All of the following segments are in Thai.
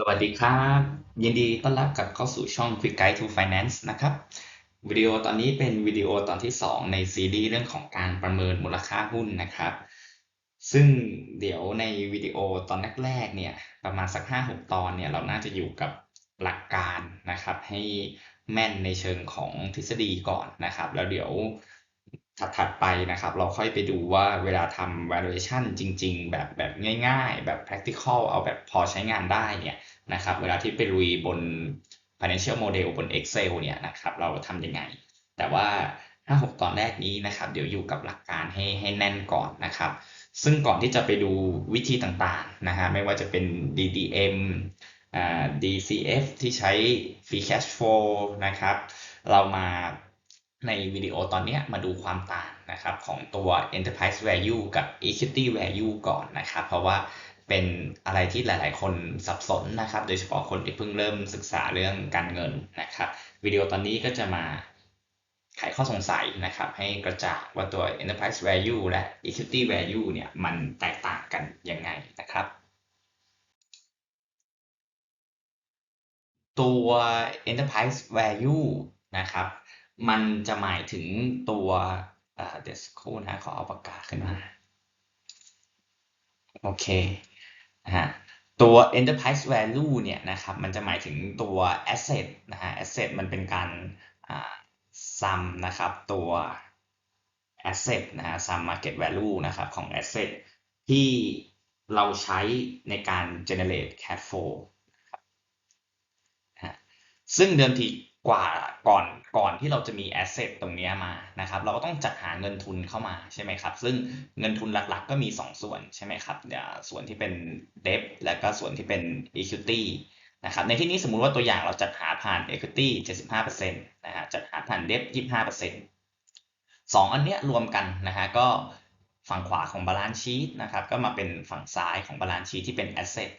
สวัสดีครับ ยินดีต้อนรับกลับเข้าสู่ช่อง Quick Guide to Finance นะครับวิดีโอตอนนี้เป็นวิดีโอตอนที่ 2 ในซีรีส์เรื่องของการประเมินมูลค่าหุ้นนะครับ ซึ่งเดี๋ยวในวิดีโอตอนแรกๆเนี่ยประมาณสัก 5-6 ตอนเนี่ยเราน่าจะอยู่กับหลักการนะครับ ให้แม่นในเชิงของทฤษฎีก่อนนะครับ แล้วเดี๋ยว ถัดๆไปนะครับ เราค่อยไปดูว่าเวลาทำ valuation จริง ๆ แบบแบบง่ายๆ แบบ practical เอาแบบพอใช้งานได้เนี่ยนะครับ เวลาที่ไปลุยบน financial model บน Excel เนี่ยนะครับ เราทำยังไง แต่ว่า5-6ตอนแรกนี้นะครับ เดี๋ยวอยู่กับหลักการให้ให้แน่นก่อนนะครับ ซึ่งก่อนที่จะไปดูวิธีต่างๆนะฮะไม่ว่าจะเป็น DDM อ่า DCF ที่ใช้ free cash flow นะครับ เรามา ในวิดีโอตอนนี้มาดูความต่างนะครับของตัว enterprise value กับ equity value ก่อนนะครับ เพราะว่าเป็นอะไรที่หลาย ๆ คนสับสนนะครับ โดยเฉพาะคนที่เพิ่งเริ่มศึกษาเรื่องการเงินนะครับวิดีโอตอนนี้ก็จะมาไขข้อสงสัยนะครับ ให้กระจ่างว่าตัว enterprise value และ equity value เนี่ยมันแตกต่างกันยังไงนะครับ ตัว enterprise value นะครับ มันจะหมายถึงตัวเดี๋ยวสักครู่นะขอเอาปากกาขึ้นมา โอเคนะฮะตัว enterprise value เนี่ยนะครับมันจะหมายถึงตัว asset นะฮะ asset มันเป็นการ sum นะครับตัว asset นะฮะ sum market value นะครับของ asset ที่เราใช้ในการ generate cash flow ครับซึ่งเดิมทีกว่าก่อน ก่อนที่เราจะมี asset ตรงนี้มานะครับเราก็ต้องจัดหาเงินทุนเข้ามาใช่ไหมครับซึ่งเงินทุนหลักๆ ก็มี 2 ส่วนใช่ไหมครับส่วนที่เป็น debt และก็ส่วนที่เป็น equity นะครับในที่นี้สมมุติว่าตัวอย่างเราจัดหาผ่าน equity 75%นะฮะจัดหาผ่าน debt 25%สองอันเนี้ยรวมกันนะฮะก็ฝั่งขวาของ balance sheet นะครับก็มาเป็นฝั่งซ้ายของ balance sheet ที่เป็น asset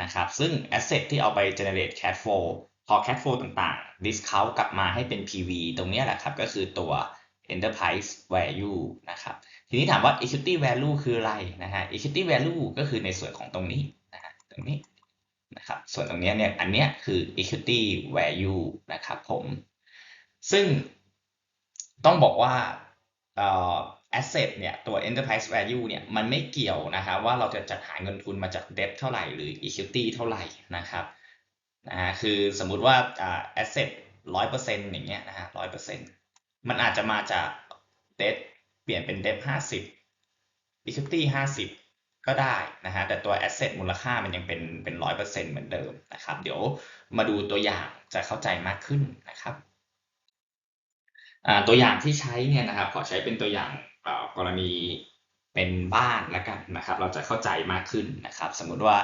นะครับซึ่ง asset ที่เอาไป generate cash flow พอ cash flow ต่างๆ discount กลับมาให้เป็น PV ตรงนี้แหละครับ ก็คือตัว enterprise value นะครับ ทีนี้ถามว่า equity value คืออะไรนะฮะ equity value ก็คือในส่วนของตรงนี้นะฮะตรงนี้นะครับ ส่วนตรงนี้เนี่ย อันเนี้ยคือ equity value นะครับผม ซึ่งต้องบอกว่า asset เนี่ย ตัว enterprise value เนี่ย มันไม่เกี่ยวนะครับว่าเราจะจัดหาเงินทุนมาจาก debt เท่าไหร่หรือ equity เท่าไหร่นะครับ นะฮะคือสมมุติว่าอ่า asset ร้อยเปอร์เซ็นต์อย่างเงี้ยนะฮะร้อยเปอร์เซ็นต์มันอาจจะมาจาก debt เปลี่ยนเป็น debt ห้าสิบ equity ห้าสิบก็ได้นะฮะแต่ตัว asset มูลค่ามันยังเป็นเป็นร้อยเปอร์เซ็นต์เหมือนเดิมนะครับ เดี๋ยวมาดูตัวอย่างจะเข้าใจมากขึ้นนะครับตัวอย่างที่ใช้เนี่ยนะครับขอใช้เป็นตัวอย่างกรณีเป็นบ้านแล้วกันนะครับ เราจะเข้าใจมากขึ้นนะครับ สมมุติว่า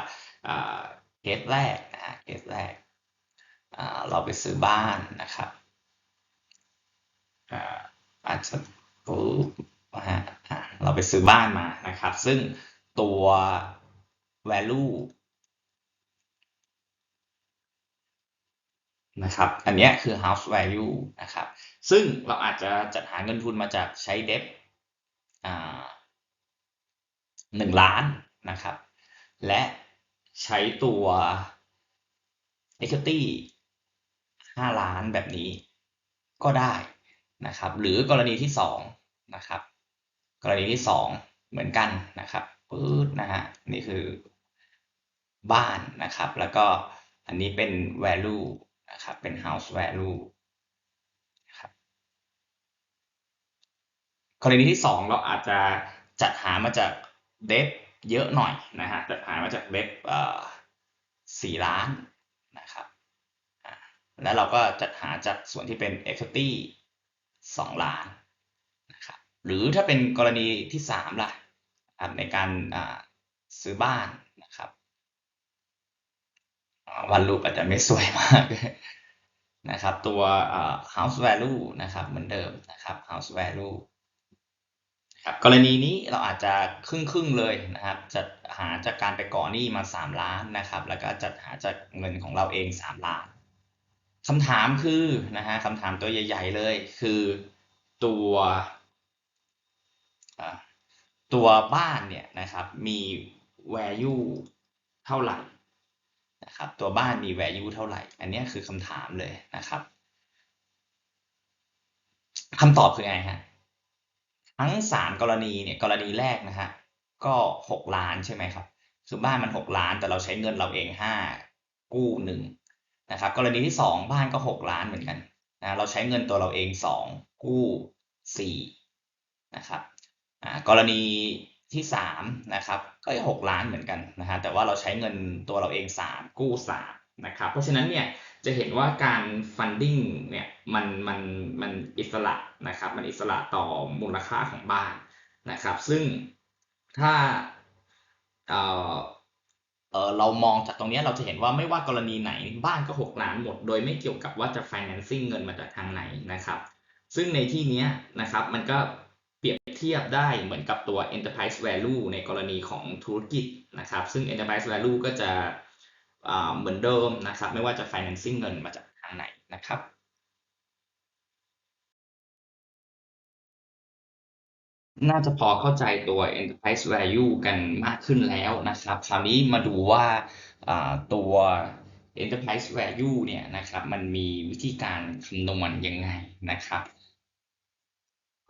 เคสแรก ฮะเคสแรกเราไปซื้อบ้านนะครับอาจจะปุ๊บนะฮะเราไปซื้อบ้านมานะครับ ซึ่งตัว value นะครับ อันนี้คือ house value นะครับ ซึ่งเราอาจจะจัดหาเงินทุนมาจากใช้เดบหนึ่งล้านนะครับ และใช้ตัว equity 5 ล้านแบบนี้ก็ได้นะครับ หรือกรณีที่2นะครับ กรณีที่ 2 เหมือนกันนะครับปื๊ดนะฮะนี่คือบ้านนะครับ แล้วก็อันนี้เป็น value นะครับเป็น house value นะครับกรณีที่ 2 เราอาจจะจัดหามาจาก debt เยอะหน่อยนะฮะจัดหามาจาก debt สี่ล้าน นะครับแล้วเราก็จัดหาจากส่วนที่เป็น equity สองล้านนะครับหรือถ้าเป็นกรณีที่สามล่ะในการซื้อบ้านนะครับวันรูปอาจจะไม่สวยมากนะครับ ตัว house value นะครับเหมือนเดิมนะครับ house value ครับกรณีนี้เราอาจจะครึ่งครึ่งเลยนะครับจัดหาจากการไปก่อหนี้มา 3 ล้านนะครับ แล้วก็จัดหาจากเงินของเราเอง 3 ล้านคำถามคือนะฮะคำถามตัวใหญ่ ๆ เลย คือตัวตัวบ้านเนี่ยนะครับมี value เท่าไหร่นะครับตัวบ้านมี value เท่าไหร่ อันนี้คือคำถามเลยนะครับคำตอบคือไงฮะ ทั้งสามกรณีเนี่ยกรณีแรกนะฮะก็หกล้านใช่ไหมครับคือบ้านมันหกล้านแต่เราใช้เงินเราเองห้ากู้หนึ่งนะครับกรณีที่สองบ้านก็หกล้านเหมือนกันนะเราใช้เงินตัวเราเองสองกู้สี่นะครับอ่ากรณีที่สามนะครับก็หกล้านเหมือนกันนะฮะแต่ว่าเราใช้เงินตัวเราเองสามกู้สาม นะครับเพราะฉะนั้นเนี่ยจะเห็นว่าการ funding เนี่ยมันมันมันอิสระนะครับมันอิสระต่อมูลค่าของบ้านนะครับซึ่งถ้าเอ่อเออเรามองจากตรงนี้เราจะเห็นว่าไม่ว่ากรณีไหนบ้านก็หกล้านหมด โดยไม่เกี่ยวกับว่าจะ financing เงินมาจากทางไหนนะครับ ซึ่งในที่นี้นะครับมันก็เปรียบเทียบได้เหมือนกับตัว enterprise value ในกรณีของธุรกิจนะครับ ซึ่ง enterprise value ก็จะ เหมือนเดิมนะครับ ไม่ว่าจะ financing เงินมาจากทางไหนนะครับน่าจะพอเข้าใจตัว enterprise value กันมากขึ้นแล้วนะครับ คราวนี้มาดูว่าตัว enterprise value เนี่ยนะครับ มันมีวิธีการคำนวณยังไงนะครับ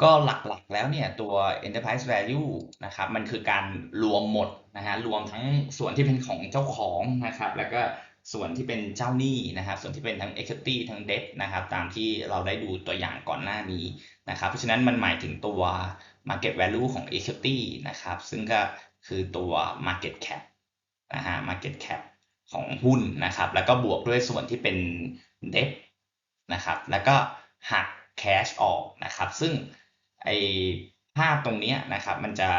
ก็หลักๆแล้วเนี่ยตัว enterprise value นะครับมันคือการรวมหมดนะฮะรวมทั้งส่วนที่เป็นของเจ้าของนะครับแล้วก็ส่วนที่เป็นเจ้าหนี้นะครับ ส่วนที่เป็นทั้ง equity ทั้ง debt นะครับ ตามที่เราได้ดูตัวอย่างก่อนหน้านี้นะครับ เพราะฉะนั้นมันหมายถึงตัว market value ของ equity นะครับ ซึ่งก็คือตัว market cap นะฮะ market cap ของหุ้นนะครับ แล้วก็บวกด้วยส่วนที่เป็น debt นะครับ แล้วก็หัก cash ออกนะครับ ซึ่ง ไอภาพตรงนี้นะครับมันจะ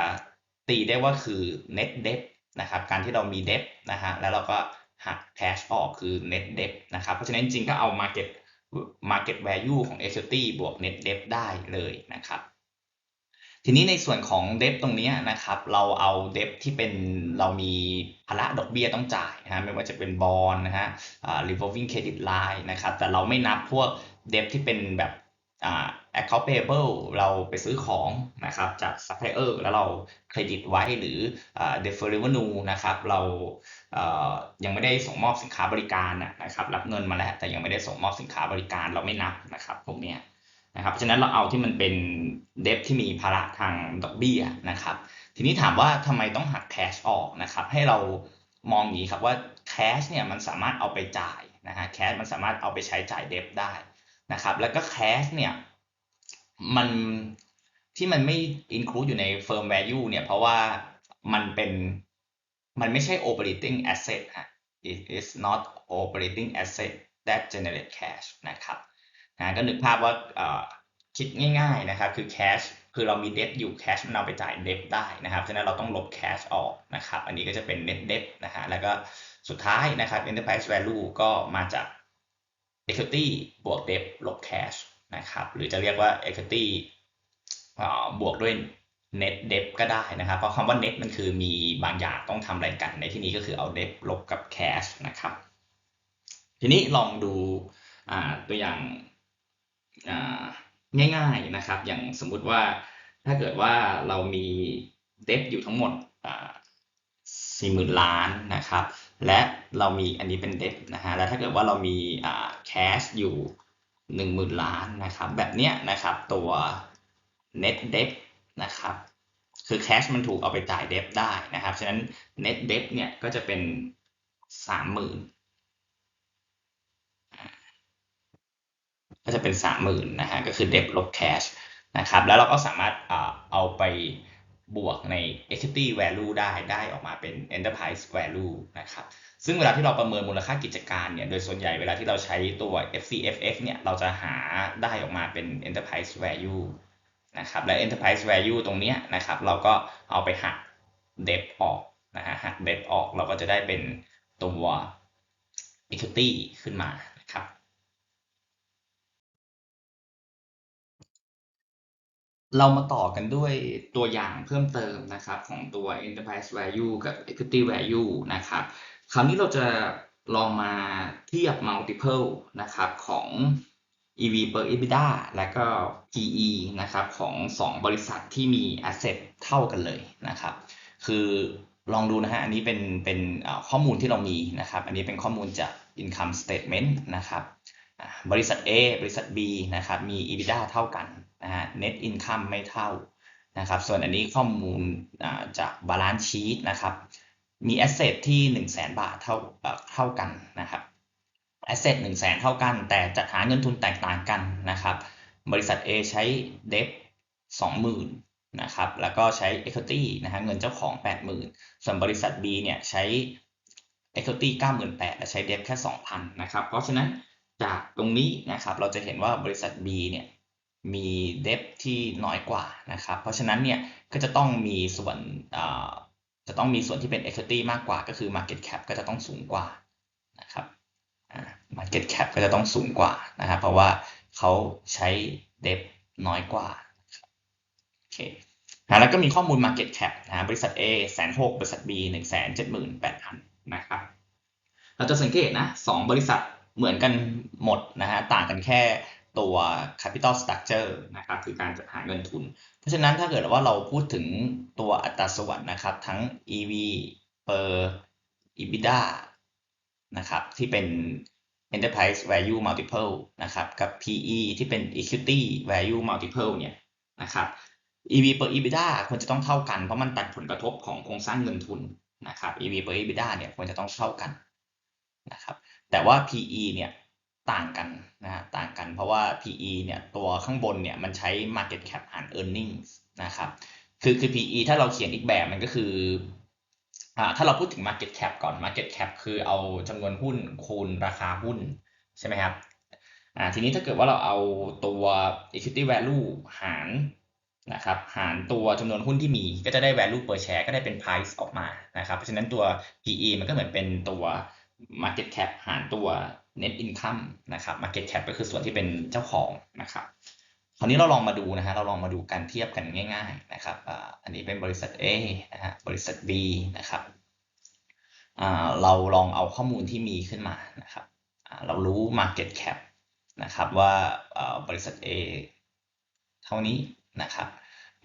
ตีได้ว่าคือ net debt นะครับการที่เรามี debt นะฮะแล้วเราก็หัก cash ออกคือ net debt นะครับเพราะฉะนั้นจริงก็เอา market market value ของ equity บวก net debt ได้เลยนะครับทีนี้ในส่วนของเดบตรงนี้นะครับ เราเอาเดบที่เป็นเรามีภาระดอกเบี้ยต้องจ่ายนะฮะไม่ว่าจะเป็นบอลนะฮะ revolving credit line นะครับ แต่เราไม่นับพวกเดบที่เป็นแบบ account payable เราไปซื้อของนะครับจาก supplier แล้วเราเครดิตไว้หรืออ่า defer revenue นะครับเรายังไม่ได้ส่งมอบสินค้าบริการนะครับรับเงินมาแล้วแต่ยังไม่ได้ส่งมอบสินค้าบริการเราไม่นับนะครับพวกนี้นะครับเพราะฉะนั้นเราเอาที่มันเป็นเดบที่มีภาระทางดอกเบี้ยนะครับทีนี้ถามว่าทำไมต้องหักแคชออกนะครับให้เรามองอย่างนี้ครับว่าแคชเนี่ยมันสามารถเอาไปจ่ายนะฮะแคชมันสามารถเอาไปใช้จ่ายเดบได้นะครับแล้วก็แคชเนี่ย มันที่มันไม่ include อยู่ใน firm value เนี่ย เพราะว่ามันเป็นมันไม่ใช่ operating asset ฮะ it is not operating asset that generate cash นะครับนะก็นึกภาพว่าคิดง่ายๆนะครับ คือ cash คือเรามี debt อยู่ cash มันเอาไปจ่าย debt ได้นะครับ ฉะนั้นเราต้องลบ cash ออกนะครับ อันนี้ก็จะเป็น net debt นะฮะ แล้วก็สุดท้ายนะครับ enterprise value ก็มาจาก equity บวก debt ลบ cash นะครับ หรือจะเรียกว่า equity บวกด้วย net debt ก็ได้นะครับ เพราะคำว่า net มันคือมีบางอย่างต้องทำอะไรกัน ในที่นี้ก็คือเอา debt ลบกับ cash นะครับ ทีนี้ลองดูตัวอย่างง่ายๆนะครับ อย่างสมมุติว่าถ้าเกิดว่าเรามีเดบอยู่ทั้งหมดสี่หมื่นล้านนะครับ และเรามีอันนี้เป็นเดบนะฮะ แล้วถ้าเกิดว่าเรามีแคชอยู่ หนึ่งหมื่นล้านนะครับ แบบเนี้ยนะครับตัว net debt นะครับคือแคชมันถูกเอาไปจ่ายเดบได้นะครับ ฉะนั้น net debt เนี่ยก็จะเป็นสามหมื่นก็จะเป็นสามหมื่นนะฮะก็คือ debt ลบ cash นะครับ แล้วเราก็สามารถเอาไป บวกใน equity value ได้ได้ออกมาเป็น enterprise value นะครับซึ่งเวลาที่เราประเมินมูลค่ากิจการเนี่ย โดยส่วนใหญ่เวลาที่เราใช้ตัว FCFF เนี่ย เราจะหาได้ออกมาเป็น enterprise value นะครับ และ enterprise value ตรงนี้นะครับ เราก็เอาไปหัก debt ออกนะฮะ หัก debt ออกเราก็จะได้เป็นตัว equity ขึ้นมา เรามาต่อกันด้วยตัวอย่างเพิ่มเติมนะครับของตัว enterprise value กับ equity value นะครับ คราวนี้เราจะลองมาเทียบ multiple นะครับของ EV per EBITDA และก็ PE นะครับของ 2 บริษัทที่มี asset เท่ากันเลยนะครับ คือลองดูนะฮะ อันนี้เป็นเป็นข้อมูลที่เรามีนะครับ อันนี้เป็นข้อมูลจาก income statement นะครับ บริษัท A บริษัท B นะครับ มี EBITDA เท่ากัน นะฮะ net income ไม่เท่านะครับ ส่วนอันนี้ข้อมูลจาก balance sheet นะครับ มี asset ที่ 1 0 0 0 0แบาทเท่าเอ่อเท่ากันนะครับ asset 1 0 0 0 0แเท่ากัน แต่จัดหาเงินทุนแตกต่างกันนะครับ บริษัท A ใช้ debt 20,000นะครับ แล้วก็ใช้ equity นะฮะ เงินเจ้าของ 80,000 ส่วนบริษัท B เนี่ยใช้ equity 98,000และใช้ debt แค่ 2,000 นะครับ เพราะฉะนั้นจากตรงนี้นะครับ เราจะเห็นว่าบริษัท B เนี่ย มี debt ที่น้อยกว่านะครับ เพราะฉะนั้นเนี่ยก็จะต้องมีส่วนจะต้องมีส่วนที่เป็น equity มากกว่า ก็คือ market cap ก็จะต้องสูงกว่านะครับอ่า market cap ก็จะต้องสูงกว่านะครับ เพราะว่าเขาใช้ debt น้อยกว่าโอเคนะแล้วก็มีข้อมูล market cap นะบริษัท A แสนหกบริษัท B หนึ่งแสนเจ็ดหมื่นแปดพันนะครับ เราจะสังเกตนะสองบริษัทเหมือนกันหมดนะฮะต่างกันแค่ ตัว capital structure นะครับคือการจัดหาเงินทุน เพราะฉะนั้นถ้าเกิดว่าเราพูดถึงตัวอัตราส่วนนะครับทั้ง EV per EBITDA นะครับที่เป็น enterprise value multiple นะครับกับ PE ที่เป็น equity value multiple เนี่ยนะครับ EV per EBITDA ควรจะต้องเท่ากันเพราะมันตัดผลกระทบของโครงสร้างเงินทุนนะครับ EV per EBITDA เนี่ยควรจะต้องเท่ากันนะครับแต่ว่า PE เนี่ย ต่างกันนะฮะต่างกันเพราะว่า PE เนี่ยตัวข้างบนเนี่ยมันใช้ market cap หาร earnings นะครับคือคือ PE ถ้าเราเขียนอีกแบบมันก็คืออ่าถ้าเราพูดถึง market cap ก่อน market cap คือเอาจำนวนหุ้นคูณราคาหุ้นใช่ไหมครับอ่าทีนี้ถ้าเกิดว่าเราเอาตัว equity value หารนะครับหารตัวจำนวนหุ้นที่มีก็จะได้ value per share ก็ได้เป็น price ออกมานะครับเพราะฉะนั้นตัว PE มันก็เหมือนเป็นตัว market cap หารตัว net income นะครับ market cap ก็คือส่วนที่เป็นเจ้าของนะครับคราวนี้เราลองมาดูนะฮะเราลองมาดูการเทียบกันง่าย ๆ นะครับอันนี้เป็นบริษัท A นะฮะบริษัท B นะครับเราลองเอาข้อมูลที่มีขึ้นมานะครับเรารู้ market cap นะครับว่าอ่าบริษัท A เท่านี้นะครับ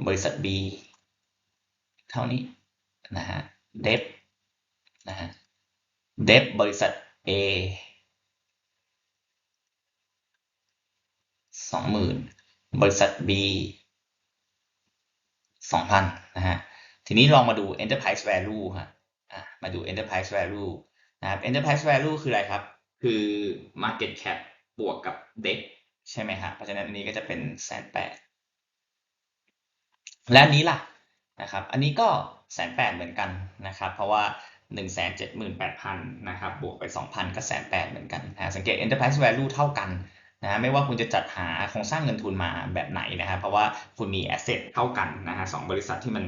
บริษัท B เท่านี้นะฮะ debt นะฮะ debt บริษัท A สองหมื่นบริษัท B สองพันนะฮะ ทีนี้ลองมาดู enterprise value ฮะอะมาดู enterprise value นะครับ enterprise value คืออะไรครับ คือ market cap บวกกับ debt ใช่ไหมครับเพราะฉะนั้นอันนี้ก็จะเป็นแสนแปดและอันนี้ล่ะนะครับ อันนี้ก็แสนแปดเหมือนกันนะครับ เพราะว่าหนึ่งแสนเจ็ดหมื่นแปดพันนะครับ บวกไปสองพันก็แสนแปดเหมือนกันนะสังเกต enterprise value เท่ากัน นะไม่ว่าคุณจะจัดหาโครงสร้างเงินทุนมาแบบไหนนะครับเพราะว่าคุณมี asset เท่ากันนะฮะสองบริษัทที่มัน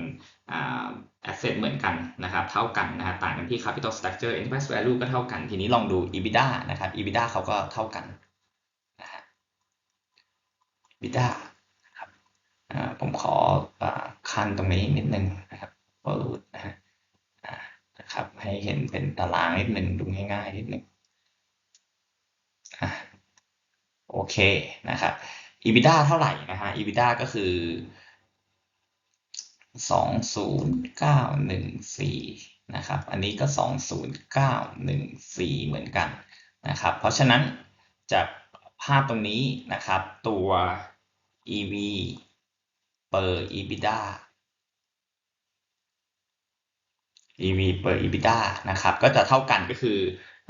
แอ่า asset เหมือนกันนะครับเท่ากันนะฮะต่างกันที่ capital structure enterprise value ก็เท่ากัน ทีนี้ลองดู EBITDA นะครับ EBITDA เขาก็เท่ากันนะฮะ EBITDA นะครับผมขออคันตรงนี้นิดนึงนะครับเปิดนะฮะนะครับให้เห็นเป็นตารางนิดนึงดูง่ายๆนิดนึงอ่า โอเคนะครับ EBITDA เท่าไหร่นะฮะ EBITDA ก็คือสองศูนย์เก้าหนึ่งสี่นะครับ อันนี้ก็สองศูนย์เก้าหนึ่งสี่เหมือนกันนะครับ เพราะฉะนั้นจากภาพตรงนี้นะครับ ตัว EV per EBITDA EV per EBITDA นะครับ ก็จะเท่ากันก็คือ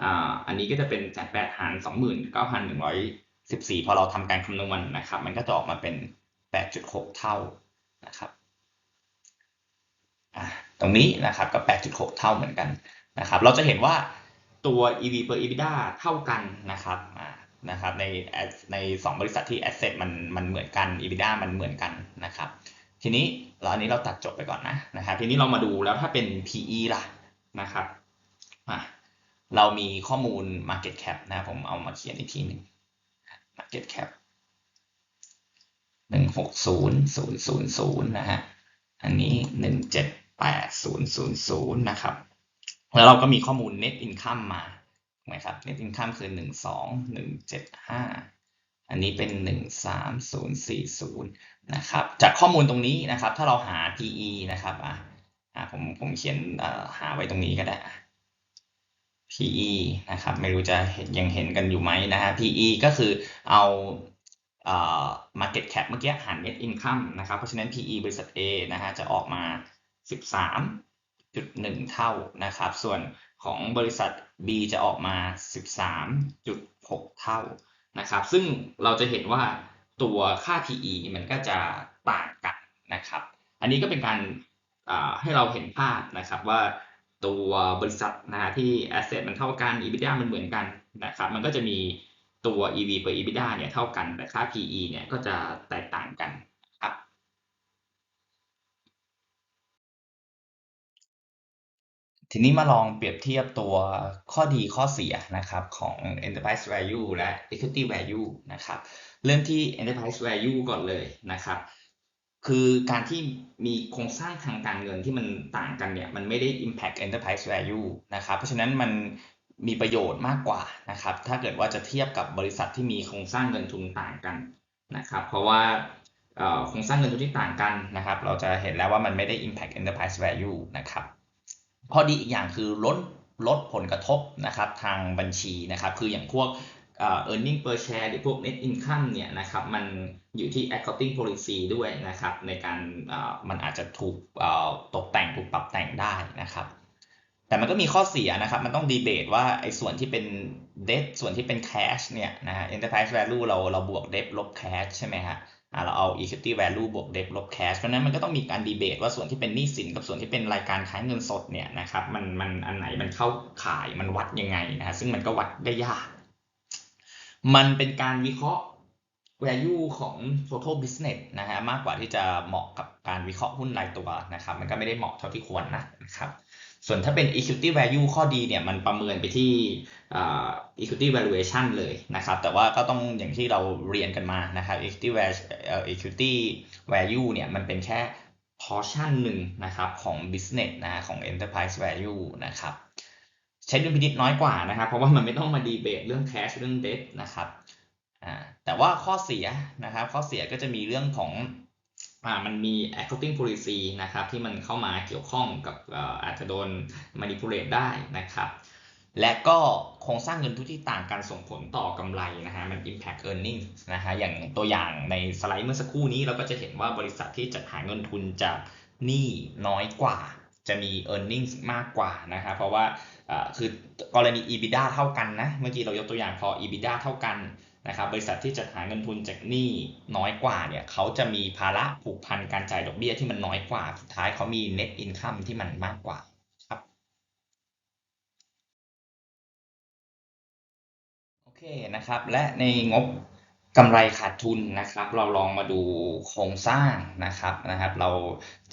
อ่าอันนี้ก็จะเป็นแสนแปดหาร สองหมื่นเก้าพันหนึ่งร้อยสิบสี่พอเราทำการคำนวณนะครับ มันก็จะออกมาเป็นแปดจุดหกเท่านะครับตรงนี้นะครับก็แปดจุดหกเท่าเหมือนกันนะครับ เราจะเห็นว่าตัว EV per EBITDA เท่ากันนะครับนะครับในในสองบริษัทที่ asset มันมันเหมือนกัน EBITDA มันเหมือนกันนะครับ ทีนี้เราอันนี้เราตัดจบไปก่อนนะนะครับ ทีนี้เรามาดูแล้วถ้าเป็น PE ล่ะนะครับอะเรามีข้อมูล market cap นะผมเอามาเขียนอีกทีหนึ่ง market cap หนึ่งหกศูนย์ศูนย์ศูนย์ศูนย์นะฮะ อันนี้หนึ่งเจ็ดแปดศูนย์ศูนย์ศูนย์นะครับ แล้วเราก็มีข้อมูล net income มาถูกไหมครับ net income คือหนึ่งสองหนึ่งเจ็ดห้าอันนี้เป็นหนึ่งสามศูนย์สี่ศูนย์นะครับ จากข้อมูลตรงนี้นะครับ ถ้าเราหา PE นะครับอะอ่าผมผมเขียนอ่าหาไว้ตรงนี้ก็ได้ PE นะครับไม่รู้จะเห็นยังเห็นกันอยู่ไหมนะฮะ PE ก็คือเอาเอ่อ market cap เมื่อกี้หาร net income นะครับ เพราะฉะนั้น PE บริษัท A นะฮะจะออกมา 13.1 เท่านะครับ ส่วนของบริษัท B จะออกมา 13.6 เท่านะครับ ซึ่งเราจะเห็นว่าตัวค่า PE มันก็จะต่างกันนะครับ อันนี้ก็เป็นการให้เราเห็นภาพนะครับว่า ตัวบริษัทนะฮะที่ asset มันเท่ากัน EBITDA มันเหมือนกันนะครับ มันก็จะมีตัว EV per EBITDA เนี่ยเท่ากัน แต่ค่า PE เนี่ยก็จะแตกต่างกันครับทีนี้มาลองเปรียบเทียบตัวข้อดีข้อเสียนะครับของ enterprise value และ equity value นะครับ เริ่มที่ enterprise value ก่อนเลยนะครับ คือการที่มีโครงสร้างทางการเงินที่มันต่างกันเนี่ยมันไม่ได้ impact enterprise value นะครับ เพราะฉะนั้นมันมีประโยชน์มากกว่านะครับ ถ้าเกิดว่าจะเทียบกับบริษัทที่มีโครงสร้างเงินทุนต่างกันนะครับ เพราะว่าโครงสร้างเงินทุนที่ต่างกันนะครับ เราจะเห็นแล้วว่ามันไม่ได้ impact enterprise value นะครับข้อดีอีกอย่างคือลดลดผลกระทบนะครับทางบัญชีนะครับ คืออย่างพวก เอ earning per share หรือพวก net income เนี่ยนะครับมันอยู่ที่ accounting policy ด้วยนะครับในการมันอาจจะถูกตกแต่งถูกปรับแต่งได้นะครับ แต่มันก็มีข้อเสียนะครับ มันต้องดีเบตว่าไอ้ส่วนที่เป็น debt ส่วนที่เป็น cash เนี่ยนะฮะ enterprise value เราเราบวก debt ลบ cash ใช่ไหมฮะเราเอา equity value บวก debt ลบ cash เพราะนั้นมันก็ต้องมีการดีเบตว่าส่วนที่เป็นหนี้สินกับส่วนที่เป็นรายการขายเงินสดเนี่ยนะครับมันมันอันไหนมันเข้าขายมันวัดยังไงนะฮะซึ่งมันก็วัดได้ยาก มันเป็นการวิเคราะห์ value ของ total business นะฮะมากกว่าที่จะเหมาะกับการวิเคราะห์หุ้นรายตัวนะครับ มันก็ไม่ได้เหมาะเท่าที่ควรนะนะครับ ส่วนถ้าเป็น equity value ข้อดีเนี่ยมันประเมินไปที่ equity valuation เลยนะครับ แต่ว่าก็ต้องอย่างที่เราเรียนกันมานะครับ equity equity value เนี่ยมันเป็นแค่ portion หนึ่งนะครับของ business นะของ enterprise value นะครับ ช้ดุลพินิจน้อยกว่านะครับ เพราะว่ามันไม่ต้องมาดีเบตเรื่อง cash เรื่อง debt นะครับแต่ว่าข้อเสียนะครับ ข้อเสียก็จะมีเรื่องของอมันมี accounting policy นะครับที่มันเข้ามาเกี่ยวข้องกับอาจจะโดน manipulate ได้นะครับ และก็โครงสร้างเงินทุนที่ต่างกันส่งผลต่อกำไรนะฮะมัน impact earning นะฮะอย่างตัวอย่างในสไลด์เมื่อสักครู่นี้เราก็จะเห็นว่าบริษัทที่จัดหาเงินทุนจากหนี้น้อยกว่า จะมี earnings มากกว่านะครับเพราะว่า คือกรณี EBITDA เท่ากันนะ เมื่อกี้เรายกตัวอย่างพอ EBITDA เท่ากันนะครับ บริษัทที่จะหาเงินทุนจากหนี้น้อยกว่าเนี่ยเขาจะมีภาระผูกพันการจ่ายดอกเบี้ยที่มันน้อยกว่า สุดท้ายเขามี net income ที่มันมากกว่าครับ โอเคนะครับ และในงบกำไรขาดทุนนะครับ เราลองมาดูโครงสร้างนะครับนะครับ เรา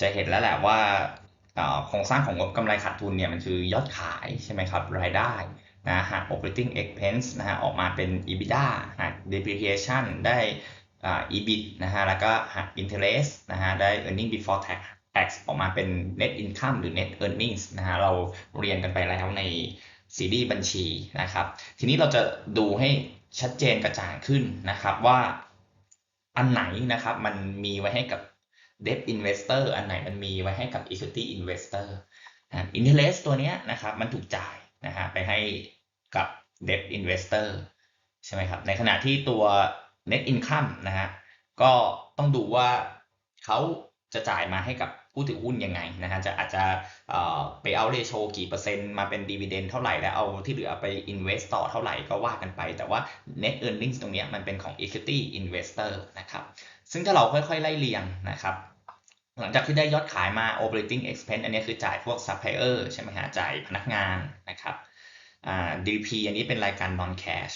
จะเห็นแล้วแหละว่า โครงสร้างของงบกำไรขาดทุนเนี่ยมันคือยอดขายใช่ไหมครับรายได้นะหาก operating expense นะฮะออกมาเป็น EBITDA หาก depreciation ได้ EBIT นะฮะแล้วก็หาก interest นะฮะได้ earning before tax tax ออกมาเป็น net income หรือ net earnings นะฮะเราเรียนกันไปแล้วในซีรีส์บัญชีนะครับ ทีนี้เราจะดูให้ชัดเจนกระจ่างขึ้นนะครับว่าอันไหนนะครับมันมีไว้ให้กับ debt investor อันไหนมันมีไว้ให้กับ equity investor นะ interest ตัวนี้นะครับมันถูกจ่ายนะฮะไปให้กับ debt investor ใช่ไหมครับ ในขณะที่ตัว net income นะฮะก็ต้องดูว่าเขาจะจ่ายมาให้กับผู้ถือหุ้นยังไงนะฮะจะอาจจะไปเอาเรโชกี่เปอร์เซ็นต์มาเป็นดีเวเดนเท่าไหร่แล้วเอาที่เหลือไป invest ต่อเท่าไหร่ก็ว่ากันไป แต่ว่า net earnings ตรงนี้มันเป็นของ equity investor นะครับ ซึ่งถ้าเราค่อยๆ ไล่เรียงนะครับ หลังจากที่ได้ยอดขายมา operating expense อันนี้คือจ่ายพวก supplier ใช่ไหมฮะจ่ายพนักงานนะครับอ่า DP อันนี้เป็นรายการ non cash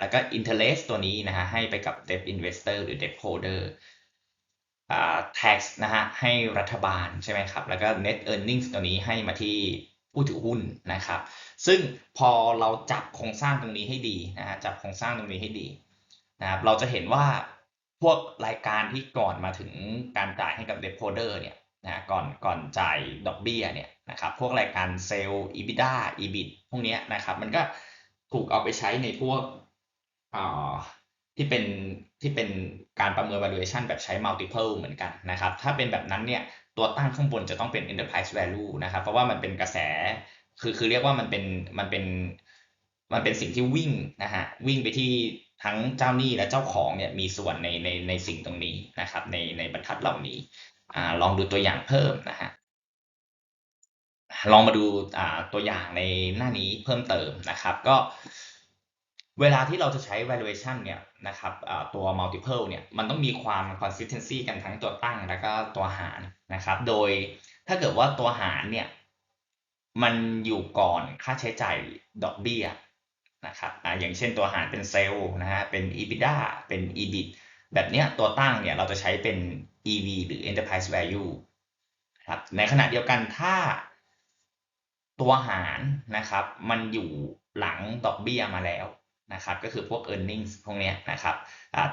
แล้วก็ interest ตัวนี้นะฮะให้ไปกับ debt investor หรือ debt holder อ่า tax นะฮะให้รัฐบาลใช่ไหมครับ แล้วก็ net earnings ตัวนี้ให้มาที่ผู้ถือหุ้นนะครับ ซึ่งพอเราจับโครงสร้างตรงนี้ให้ดีนะฮะจับโครงสร้างตรงนี้ให้ดีนะครับเราจะเห็นว่า วกรายการที่ก่อนมาถึงการจ่ายให้กับเดโพเดอร์เนี่ยนะก่อนก่อนจ่ายดอกเบี้ยเนี่ยนะครับพวกรายการเซลล์ EBITDA EBIT พวกนี้นะครับมันก็ถูกเอาไปใช้ในพวกที่เป็นที่เป็นการประเมิน valuation แบบใช้ multiple เหมือนกันนะครับ ถ้าเป็นแบบนั้นเนี่ยตัวตั้งข้างบนจะต้องเป็น enterprise value นะครับ เพราะว่ามันเป็นกระแสคือคือเรียกว่ามันเป็นมันเป็นมันเป็นสิ่งที่วิ่งนะฮะวิ่งไปที่ ทั้งเจ้าหนี้และเจ้าของเนี่ยมีส่วนในในในสิ่งตรงนี้นะครับ ในในบรรทัดเหล่านี้อลองดูตัวอย่างเพิ่มนะฮะลองมาดูตัวอย่างในหน้านี้เพิ่มเติมนะครับ ก็เวลาที่เราจะใช้ valuation เนี่ยนะครับตัว multiple เนี่ยมันต้องมีความ consistency กันทั้งตัวตั้งแล้วก็ตัวหารนะครับ โดยถ้าเกิดว่าตัวหารเนี่ยมันอยู่ก่อนค่าใช้จ่ายดอกเบี้ย นะครับออย่างเช่นตัวหารเป็นเซลล์นะฮะเป็น EBITDA เป็น EBIT แบบเนี้ยตัวตั้งเนี่ยเราจะใช้เป็น EV หรือ Enterprise Value ครับในขณะเดียวกันถ้าตัวหารนะครับมันอยู่หลังดอกเบี้ยมาแล้วนะครับก็คือพวก earnings พวกเนี้ยนะครับ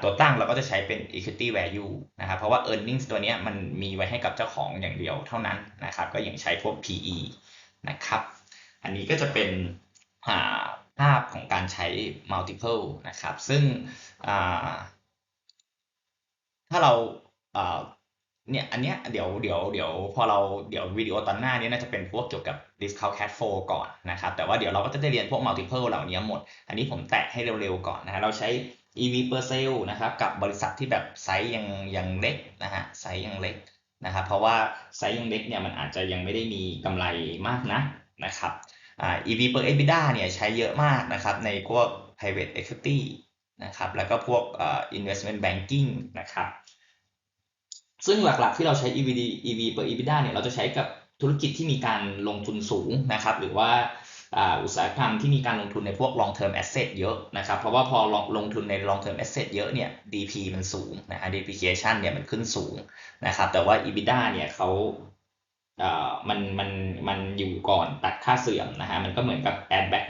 ตัวตั้งเราก็จะใช้เป็น equity value นะครับเพราะว่า earnings ตัวเนี้ยมันมีไว้ให้กับเจ้าของอย่างเดียวเท่านั้นนะครับก็ยังใช้พวก PE นะครับอันนี้ก็จะเป็น ภาพของการใช้ multiple นะครับ ซึ่งถ้าเราเนี่ยอันเนี้ยเดี๋ยวเดี๋ยวเดี๋ยวพอเราเดี๋ยววิดีโอตอนหน้านี้น่าจะเป็นพวกเกี่ยวกับ discount cash flow ก่อนนะครับ แต่ว่าเดี๋ยวเราก็จะได้เรียนพวก multiple เหล่านี้หมด อันนี้ผมแตะให้เร็วๆก่อนนะฮะเราใช้ EV per sale นะครับ กับบริษัทที่แบบไซส์ยังยังเล็กนะฮะไซส์ยังเล็กนะครับ เพราะว่าไซส์ยังเล็กเนี่ยมันอาจจะยังไม่ได้มีกำไรมากนะนะครับ EV per EBITDA เนี่ยใช้เยอะมากนะครับในพวก private equity นะครับแล้วก็พวก investment banking นะครับซึ่งหลักๆที่เราใช้ EV EV per EBITDA เนี่ยเราจะใช้กับธุรกิจที่มีการลงทุนสูงนะครับหรือว่าอุตสาหกรรมที่มีการลงทุนในพวก long term asset เยอะนะครับ เพราะว่าพอลงทุนใน long term asset เยอะเนี่ย DP มันสูงนะฮะ depreciation เนี่ยมันขึ้นสูงนะครับ แต่ว่า EBITDA เนี่ยเขา มันมันมันอยู่ก่อนตัดค่าเสื่อมนะฮะมันก็เหมือนกับ add back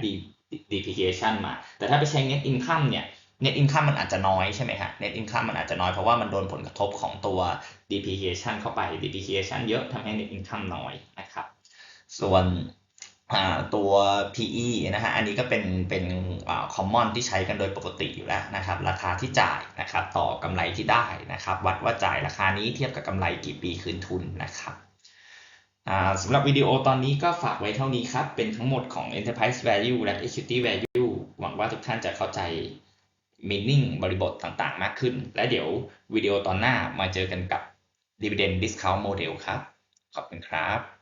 depreciation มา แต่ถ้าไปใช้ net income เนี่ย net income มันอาจจะน้อยใช่ไหมฮะ net income มันอาจจะน้อยเพราะว่ามันโดนผลกระทบของตัว depreciation เข้าไป depreciation เยอะทำให้ net income น้อยนะครับ ส่วนตัว PE นะฮะ อันนี้ก็เป็นเป็น common ที่ใช้กันโดยปกติอยู่แล้วนะครับ ราคาที่จ่ายนะครับต่อกำไรที่ได้นะครับ วัดว่าจ่ายราคานี้เทียบกับกำไรกี่ปีคืนทุนนะครับ สำหรับวิดีโอตอนนี้ก็ฝากไว้เท่านี้ครับ เป็นทั้งหมดของ enterprise value และ equity value หวังว่าทุกท่านจะเข้าใจ meaning บริบทต่างๆ มากขึ้น และเดี๋ยววิดีโอตอนหน้ามาเจอกันกับ dividend discount model ครับ ขอบคุณครับ